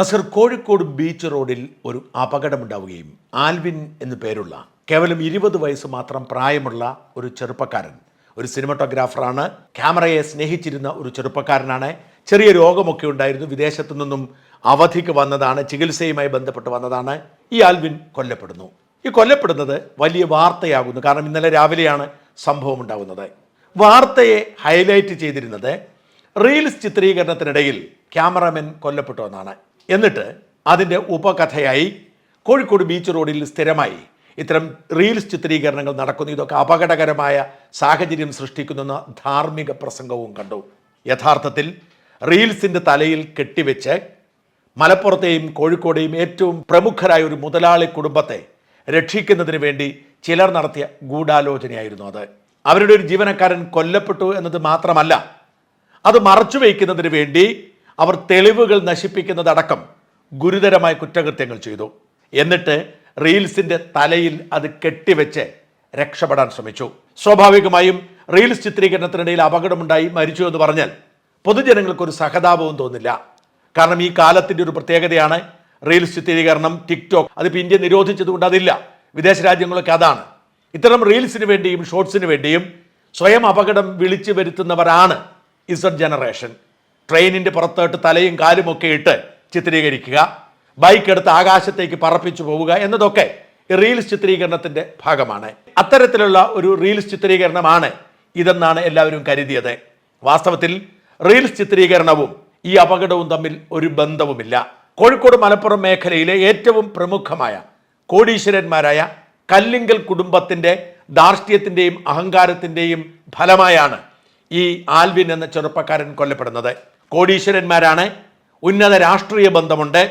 Nasar Kozhikode beach റോഡിൽ ഒരു അപകടമുണ്ടാവുകയും Alvin എന്നു പേരുള്ള കേവലം ഇരുപത് വയസ്സ് മാത്രം പ്രായമുള്ള ഒരു ചെറുപ്പക്കാരൻ ഒരു സിനിമറ്റോഗ്രാഫറാണ്. ക്യാമറയെ സ്നേഹിച്ചിരുന്ന ഒരു ചെറുപ്പക്കാരനാണ്. ചെറിയ രോഗമൊക്കെ ഉണ്ടായിരുന്നു. വിദേശത്തു നിന്നും അവധിക്ക് വന്നതാണ്. ചികിത്സയുമായി ബന്ധപ്പെട്ട് വന്നതാണ്. ഈ ആൽവിൻ കൊല്ലപ്പെടുന്നു. ഈ കൊല്ലപ്പെടുന്നത് വലിയ വാർത്തയാകുന്നു. കാരണം ഇന്നലെ രാവിലെയാണ് സംഭവം ഉണ്ടാകുന്നത് വാർത്തയെ ഹൈലൈറ്റ് ചെയ്തിരുന്നത് റീൽസ് ചിത്രീകരണത്തിനിടയിൽ ക്യാമറമാൻ കൊല്ലപ്പെട്ടു എന്നാണ്. എന്നിട്ട് അതിന്റെ ഉപകഥയായി കോഴിക്കോട് ബീച്ച് റോഡിൽ സ്ഥിരമായി ഇത്തരം റീൽസ് ചിത്രീകരണങ്ങൾ നടക്കുന്നു. ഇതൊക്കെ അപകടകരമായ സാഹചര്യം സൃഷ്ടിക്കുന്ന ധാർമ്മിക പ്രസംഗവും കണ്ടു. യഥാർത്ഥത്തിൽ റീൽസിന്റെ തലയിൽ കെട്ടിവെച്ച് മലപ്പുറത്തെയും കോഴിക്കോടെയും ഏറ്റവും പ്രമുഖരായ ഒരു മുതലാളി കുടുംബത്തെ രക്ഷിക്കുന്നതിന് വേണ്ടി ചിലർ നടത്തിയ ഗൂഢാലോചനയായിരുന്നു അത്. അവരുടെ ഒരു ജീവനക്കാരൻ കൊല്ലപ്പെട്ടു എന്നത് മാത്രമല്ല അത് മറച്ചു വയ്ക്കുന്നതിന് വേണ്ടി അവർ തെളിവുകൾ നശിപ്പിക്കുന്നതടക്കം ഗുരുതരമായ കുറ്റകൃത്യങ്ങൾ ചെയ്തു. എന്നിട്ട് റീൽസിന്റെ തലയിൽ അത് കെട്ടിവെച്ച് രക്ഷപ്പെടാൻ ശ്രമിച്ചു. സ്വാഭാവികമായും റീൽസ് ചിത്രീകരണത്തിനിടയിൽ അപകടമുണ്ടായി മരിച്ചു എന്ന് പറഞ്ഞാൽ പൊതുജനങ്ങൾക്കൊരു സഹതാപവും തോന്നില്ല. കാരണം ഈ കാലത്തിന്റെ ഒരു പ്രത്യേകതയാണ് റീൽസ് ചിത്രീകരണം ടിക്ടോക്ക്. അതിപ്പോൾ ഇന്ത്യ നിരോധിച്ചതുകൊണ്ട് അതില്ല. വിദേശ രാജ്യങ്ങളൊക്കെ അതാണ്. ഇത്തരം റീൽസിന് വേണ്ടിയും ഷോർട്സിന് വേണ്ടിയും സ്വയം അപകടം വിളിച്ചു വരുത്തുന്നവരാണ് ഇസഡ് ജനറേഷൻ. ട്രെയിനിന്റെ പുറത്തോട്ട് തലയും കാലും ഒക്കെ ഇട്ട് ചിത്രീകരിക്കുക. ബൈക്ക് എടുത്ത് ആകാശത്തേക്ക് പറപ്പിച്ചു പോവുക എന്നതൊക്കെ റീൽസ് ചിത്രീകരണത്തിന്റെ ഭാഗമാണ്. അത്തരത്തിലുള്ള ഒരു റീൽസ് ചിത്രീകരണമാണ് ഇതെന്നാണ് എല്ലാവരും കരുതിയത്. വാസ്തവത്തിൽ റീൽസ് ചിത്രീകരണവും ഈ അപകടവും തമ്മിൽ ഒരു ബന്ധവുമില്ല. കോഴിക്കോട് മലപ്പുറം മേഖലയിലെ ഏറ്റവും പ്രമുഖമായ കോടീശ്വരന്മാരായ കല്ലിങ്കൽ കുടുംബത്തിന്റെ ധാർഷ്ട്യത്തിന്റെയും അഹങ്കാരത്തിന്റെയും ഫലമായാണ് ഈ ആൽവിൻ എന്ന ചെറുപ്പക്കാരൻ കൊല്ലപ്പെടുന്നത്. കോടീശ്വരന്മാരാണ്. ഉന്നത രാഷ്ട്രീയ ബന്ധമുണ്ട്.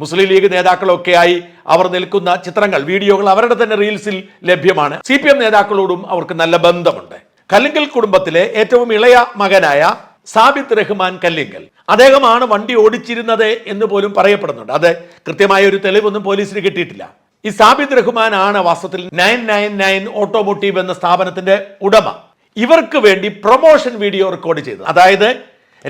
മുസ്ലിം ലീഗ് നേതാക്കളൊക്കെയായി അവർ നിൽക്കുന്ന ചിത്രങ്ങൾ വീഡിയോകൾ അവരുടെ തന്നെ റീൽസിൽ ലഭ്യമാണ്. സി പി എം നേതാക്കളോടും അവർക്ക് നല്ല ബന്ധമുണ്ട്. കല്ലിങ്കൽ കുടുംബത്തിലെ ഏറ്റവും ഇളയ മകനായ സാബിത്ത് റഹ്മാൻ കല്ലിങ്കൽ. അദ്ദേഹമാണ് വണ്ടി ഓടിച്ചിരുന്നത് എന്ന് പോലും പറയപ്പെടുന്നുണ്ട്. അത് കൃത്യമായ ഒരു തെളിവൊന്നും പോലീസിന് കിട്ടിയിട്ടില്ല. ഈ സാബിത്ത് റഹ്മാൻ ആണ് വാസ്തവത്തിൽ നയൻ നയൻ നയൻ ഓട്ടോമോട്ടീവ് എന്ന സ്ഥാപനത്തിന്റെ ഉടമ. ഇവർക്ക് വേണ്ടി പ്രൊമോഷൻ വീഡിയോ റെക്കോർഡ് ചെയ്തത്. അതായത്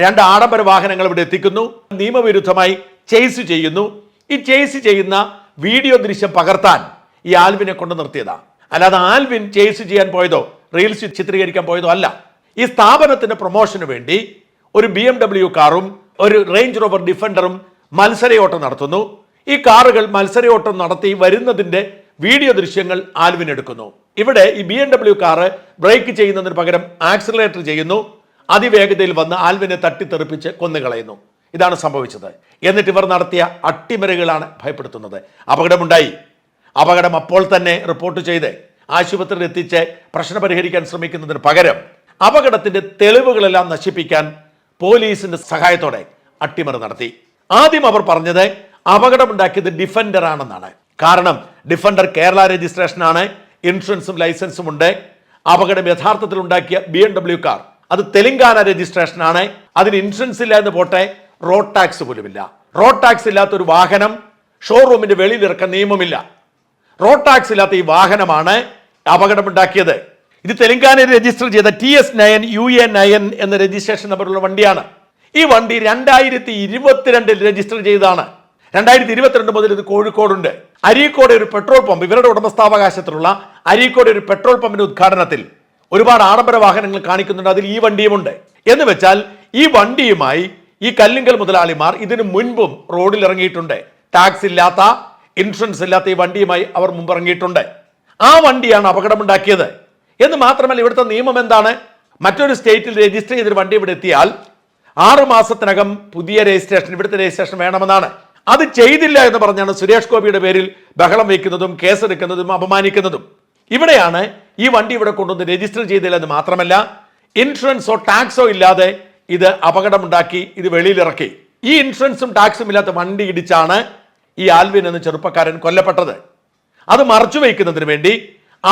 രണ്ട് ആഡംബര വാഹനങ്ങൾ ഇവിടെ എത്തിക്കുന്നു. നിയമവിരുദ്ധമായി ചേസ് ചെയ്യുന്നു. ഈ ചേസ് ചെയ്യുന്ന വീഡിയോ ദൃശ്യം പകർത്താൻ ഈ ആൽവിനെ കൊണ്ട് നിർത്തിയതാ. അല്ലാതെ ആൽവിൻ ചേസ് ചെയ്യാൻ പോയതോ റീൽസ് ചിത്രീകരിക്കാൻ പോയതോ അല്ല. ഈ സ്ഥാപനത്തിന്റെ പ്രൊമോഷന് വേണ്ടി ഒരു ബി എം ഡബ്ല്യു കാറും ഒരു റേഞ്ച് റോവർ ഡിഫൻഡറും മത്സരയോട്ടം നടത്തുന്നു. ഈ കാറുകൾ മത്സരയോട്ടം നടത്തി വരുന്നതിന്റെ വീഡിയോ ദൃശ്യങ്ങൾ ആൽവിൻ എടുക്കുന്നു ഇവിടെ ഈ B M W car brake ചെയ്യുന്നതിന് പകരം ആക്സിലറേറ്റർ ചെയ്യുന്നു. അതിവേഗതയിൽ വന്ന് ആൽവിനെ തട്ടിത്തെറിപ്പിച്ച് കൊന്നുകളയുന്നു. ഇതാണ് സംഭവിച്ചത്. എന്നിട്ട് ഇവർ നടത്തിയ അട്ടിമറികളാണ് ഭയപ്പെടുത്തുന്നത്. അപകടമുണ്ടായി. അപകടം അപ്പോൾ തന്നെ റിപ്പോർട്ട് ചെയ്ത് ആശുപത്രിയിൽ എത്തിച്ച് പ്രശ്നം പരിഹരിക്കാൻ ശ്രമിക്കുന്നതിന് പകരം അപകടത്തിന്റെ തെളിവുകളെല്ലാം നശിപ്പിക്കാൻ പോലീസിന്റെ സഹായത്തോടെ അട്ടിമറി നടത്തി. ആദ്യം അവർ പറഞ്ഞത് അപകടമുണ്ടാക്കിയത് ഡിഫൻഡർ ആണെന്നാണ്. കാരണം ഡിഫൻഡർ കേരള രജിസ്ട്രേഷനാണ് ഇൻഷുറൻസും ലൈസൻസും ഉണ്ട്. അപകടം യഥാർത്ഥത്തിൽ ഉണ്ടാക്കിയ ബി എം ഡബ്ല്യു കാർ അത് തെലങ്കാന രജിസ്ട്രേഷനാണ്. അതിന് ഇൻഷുറൻസ് ഇല്ല എന്ന് പോട്ടെ റോഡ് ടാക്സ് പോലുമില്ല. റോഡ് ടാക്സ് ഇല്ലാത്ത ഒരു വാഹനം ഷോറൂമിന്റെ വെളിയിൽ ഇറക്കാൻ നിയമമില്ല. റോഡ് ടാക്സ് ഇല്ലാത്ത ഈ വാഹനമാണ് അപകടമുണ്ടാക്കിയത്. ഇത് തെലങ്കാനയിൽ രജിസ്റ്റർ ചെയ്ത T S nine U A nine എന്ന രജിസ്ട്രേഷൻ നമ്പറുള്ള വണ്ടിയാണ്. ഈ വണ്ടി രണ്ടായിരത്തി ഇരുപത്തിരണ്ടിൽ രജിസ്റ്റർ ചെയ്തതാണ്. രണ്ടായിരത്തി ഇരുപത്തിരണ്ട് മുതൽ ഇത് കോഴിക്കോടുണ്ട്. അരീക്കോട് ഒരു പെട്രോൾ പമ്പ് ഇവരുടെ ഉടമസ്ഥാവകാശത്തിലുള്ള അരീക്കോട് ഒരു പെട്രോൾ പമ്പിന്റെ ഉദ്ഘാടനത്തിൽ. ഒരുപാട് ആഡംബര വാഹനങ്ങൾ കാണിക്കുന്നുണ്ട്. അതിൽ ഈ വണ്ടിയുമുണ്ട്. എന്ന് വെച്ചാൽ ഈ വണ്ടിയുമായി ഈ കല്ലിങ്കൽ മുതലാളിമാർ ഇതിനു മുൻപും റോഡിൽ ഇറങ്ങിയിട്ടുണ്ട്. ടാക്സ് ഇല്ലാത്ത ഇൻഷുറൻസ് ഇല്ലാത്ത ഈ വണ്ടിയുമായി അവർ മുമ്പ് ഇറങ്ങിയിട്ടുണ്ട്. ആ വണ്ടിയാണ് അപകടമുണ്ടാക്കിയത്. എന്ന് മാത്രമല്ല ഇവിടുത്തെ നിയമം എന്താണ്? മറ്റൊരു സ്റ്റേറ്റിൽ രജിസ്റ്റർ ചെയ്തൊരു വണ്ടി ഇവിടെ എത്തിയാൽ ആറു മാസത്തിനകം പുതിയ രജിസ്ട്രേഷൻ ഇവിടുത്തെ രജിസ്ട്രേഷൻ വേണമെന്നാണ്. അത് ചെയ്തില്ല എന്ന് പറഞ്ഞാണ് സുരേഷ് ഗോപിയുടെ പേരിൽ ബഹളം വയ്ക്കുന്നതും കേസെടുക്കുന്നതും അപമാനിക്കുന്നതും. ഇവിടെയാണ് ഈ വണ്ടി ഇവിടെ കൊണ്ടുവന്ന് രജിസ്റ്റർ ചെയ്തില്ല എന്ന് മാത്രമല്ല ഇൻഷുറൻസോ ടാക്സോ ഇല്ലാതെ ഇത് അപകടമുണ്ടാക്കി ഇത് വെളിയിലിറക്കി. ഈ ഇൻഷുറൻസും ടാക്സും ഇല്ലാത്ത വണ്ടി ഇടിച്ചാണ് ഈ ആൽവിൻ എന്ന ചെറുപ്പക്കാരൻ കൊല്ലപ്പെട്ടത്. അത് മറച്ചു വയ്ക്കുന്നതിന് വേണ്ടി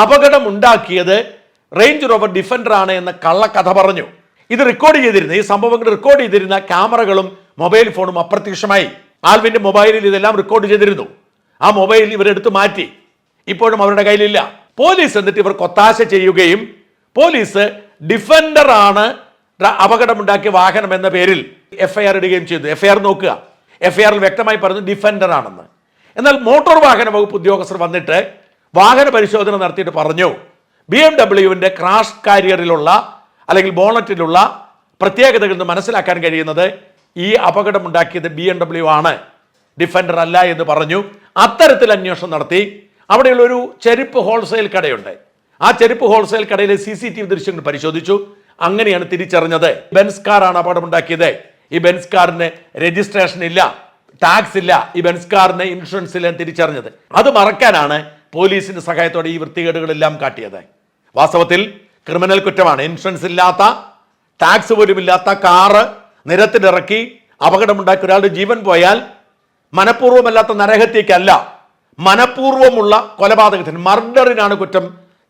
അപകടമുണ്ടാക്കിയത് റേഞ്ച് റോവർ ഡിഫൻഡർ ആണ് എന്ന കള്ളക്കഥ പറഞ്ഞു. ഇത് റെക്കോർഡ് ചെയ്തിരുന്ന ഈ സംഭവങ്ങൾ റെക്കോർഡ് ചെയ്തിരുന്ന ക്യാമറകളും മൊബൈൽ ഫോണും അപ്രത്യക്ഷമായി. ആൽവിന്റെ മൊബൈലിൽ ഇതെല്ലാം റെക്കോർഡ് ചെയ്തിരുന്നു. ആ മൊബൈൽ ഇവരെടുത്ത് മാറ്റി. ഇപ്പോഴും അവരുടെ കയ്യിലില്ല. പോലീസ് എന്നിട്ട് ഇവർ കൊത്താശ ചെയ്യുകയും പോലീസ് ഡിഫൻഡർ ആണ് അപകടമുണ്ടാക്കിയ വാഹനം എന്ന പേരിൽ എഫ്ഐആർ ഇടുകയും ചെയ്തു. എഫ്ഐആർ നോക്കുക. എഫ്ഐആറിൽ വ്യക്തമായി പറഞ്ഞു ഡിഫൻഡർ ആണെന്ന് എന്നാൽ മോട്ടോർ വാഹന വകുപ്പ് ഉദ്യോഗസ്ഥർ വന്നിട്ട് വാഹന പരിശോധന നടത്തിയിട്ട് പറഞ്ഞു ബി എം ഡബ്ല്യുവിന്റെ ക്രാഷ് കാരിയറിലുള്ള അല്ലെങ്കിൽ ബോണറ്റിലുള്ള പ്രത്യേകതകൾ നിന്ന് മനസ്സിലാക്കാൻ കഴിയുന്നത് ഈ അപകടമുണ്ടാക്കിയത് ബി എം ഡബ്ല്യു ആണ്. ഡിഫൻഡർ അല്ല എന്ന് പറഞ്ഞു. അത്തരത്തിൽ അന്വേഷണം നടത്തി. അവിടെയുള്ള ഒരു ചെരുപ്പ് ഹോൾസെയിൽ കടയുണ്ട്. ആ ചെരുപ്പ് ഹോൾസെയിൽ കടയിലെ സി സി ടി വി ദൃശ്യങ്ങൾ പരിശോധിച്ചു. അങ്ങനെയാണ് തിരിച്ചറിഞ്ഞത്. ബെൻസ് കാറാണ് അപകടമുണ്ടാക്കിയത്. ഈ ബെൻസ് കാറിന് രജിസ്ട്രേഷൻ ഇല്ല ടാക്സ് ഇല്ല. ഈ ബെൻസ് കാറിന് ഇൻഷുറൻസ് ഇല്ല തിരിച്ചറിഞ്ഞത്. അത് മറക്കാനാണ് പോലീസിന്റെ സഹായത്തോടെ ഈ വൃത്തികേടുകളെല്ലാം കാട്ടിയത്. വാസ്തവത്തിൽ ക്രിമിനൽ കുറ്റമാണ്. ഇൻഷുറൻസ് ഇല്ലാത്ത ടാക്സ് പോലും ഇല്ലാത്ത കാറ് നിരത്തിലിറക്കി അപകടമുണ്ടാക്കി ഒരാളുടെ ജീവൻ പോയാൽ മനഃപൂർവമല്ലാത്ത നരഹത്യക്കല്ല മനഃപൂർവമുള്ള കൊലപാതകത്തിന് മർഡറിനാണ് കുറ്റം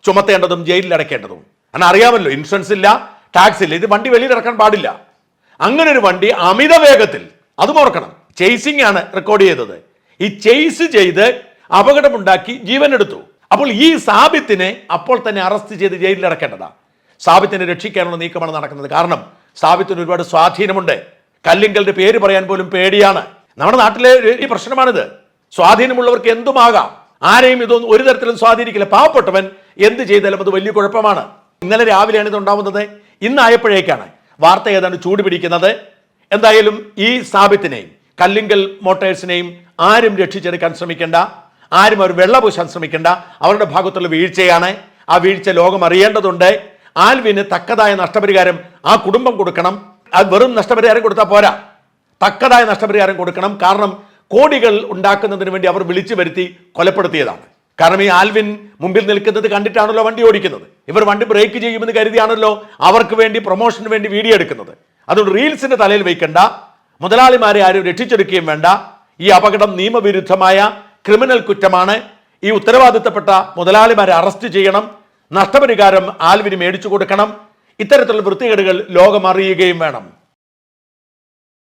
ചുമത്തേണ്ടതും ജയിലിൽ അടയ്ക്കേണ്ടതും. കാരണം അറിയാമല്ലോ ഇൻഷുറൻസ് ഇല്ല ടാക്സ് ഇല്ല ഇത് വണ്ടി വെളിയിൽ ഇറക്കാൻ പാടില്ല. അങ്ങനെ ഒരു വണ്ടി അമിത വേഗത്തിൽ അതും ഓർക്കണം ചേസിംഗ് ആണ് റെക്കോർഡ് ചെയ്തത്. ഈ ചേസ് ചെയ്ത് അപകടമുണ്ടാക്കി ജീവൻ എടുത്തു. അപ്പോൾ ഈ സാബിത്തിനെ അപ്പോൾ തന്നെ അറസ്റ്റ് ചെയ്ത് ജയിലിൽ അടക്കേണ്ടതാണ് സാബിത്തിനെ രക്ഷിക്കാനുള്ള നീക്കമാണ് നടക്കുന്നത്. കാരണം സാബിത്തിന് ഒരുപാട് സ്വാധീനമുണ്ട്. കല്ലിങ്കലിന്റെ പേര് പറയാൻ പോലും പേടിയാണ്. നമ്മുടെ നാട്ടിലെ ഈ പ്രശ്നമാണിത്. സ്വാധീനമുള്ളവർക്ക് എന്തുമാകാം? ആരെയും ഇതൊന്നും ഒരു തരത്തിലും സ്വാധീനിക്കില്ല. പാവപ്പെട്ടവൻ എന്ത് ചെയ്താലും അത് വലിയ കുഴപ്പമാണ്. ഇന്നലെ രാവിലെയാണ് ഇത് ഉണ്ടാവുന്നത്. ഇന്നായപ്പോഴേക്കാണ് വാർത്ത ഏതാണ്ട് ചൂട് പിടിക്കുന്നത്. എന്തായാലും ഈ സ്ഥാപിത്തിനെയും കല്ലിങ്കൽ മോട്ടേഴ്സിനെയും ആരും രക്ഷിച്ചെടുക്കാൻ ശ്രമിക്കേണ്ട. ആരും അവർ വെള്ളപൂശാൻ ശ്രമിക്കേണ്ട. അവരുടെ ഭാഗത്തുള്ള വീഴ്ചയാണ്. ആ വീഴ്ച ലോകം അറിയേണ്ടതുണ്ട്. ആൽവിന് തക്കതായ നഷ്ടപരിഹാരം ആ കുടുംബം കൊടുക്കണം. അത് വെറും നഷ്ടപരിഹാരം കൊടുത്താൽ പോരാ. തക്കതായ നഷ്ടപരിഹാരം കൊടുക്കണം. കാരണം കോടികൾ ഉണ്ടാക്കുന്നതിന് വേണ്ടി അവർ വിളിച്ചു വരുത്തി കൊലപ്പെടുത്തിയതാണ്. കാരണം ഈ ആൽവിൻ മുമ്പിൽ നിൽക്കുന്നത് കണ്ടിട്ടാണല്ലോ വണ്ടി ഓടിക്കുന്നത്. ഇവർ വണ്ടി ബ്രേക്ക് ചെയ്യുമെന്ന് കരുതിയാണല്ലോ അവർക്ക് വേണ്ടി പ്രൊമോഷന് വേണ്ടി വീഡിയോ എടുക്കുന്നത്. അതുകൊണ്ട് റീൽസിന്റെ തലയിൽ വയ്ക്കേണ്ട മുതലാളിമാരെ ആരും രക്ഷിച്ചെടുക്കുകയും വേണ്ട. ഈ അപകടം നിയമവിരുദ്ധമായ ക്രിമിനൽ കുറ്റമാണ്. ഈ ഉത്തരവാദിത്തപ്പെട്ട മുതലാളിമാരെ അറസ്റ്റ് ചെയ്യണം. നഷ്ടപരിഹാരം ആൽവിന് മേടിച്ചു കൊടുക്കണം. ഇത്തരത്തിലുള്ള വൃത്തികേടുകൾ ലോകം അറിയുകയും വേണം.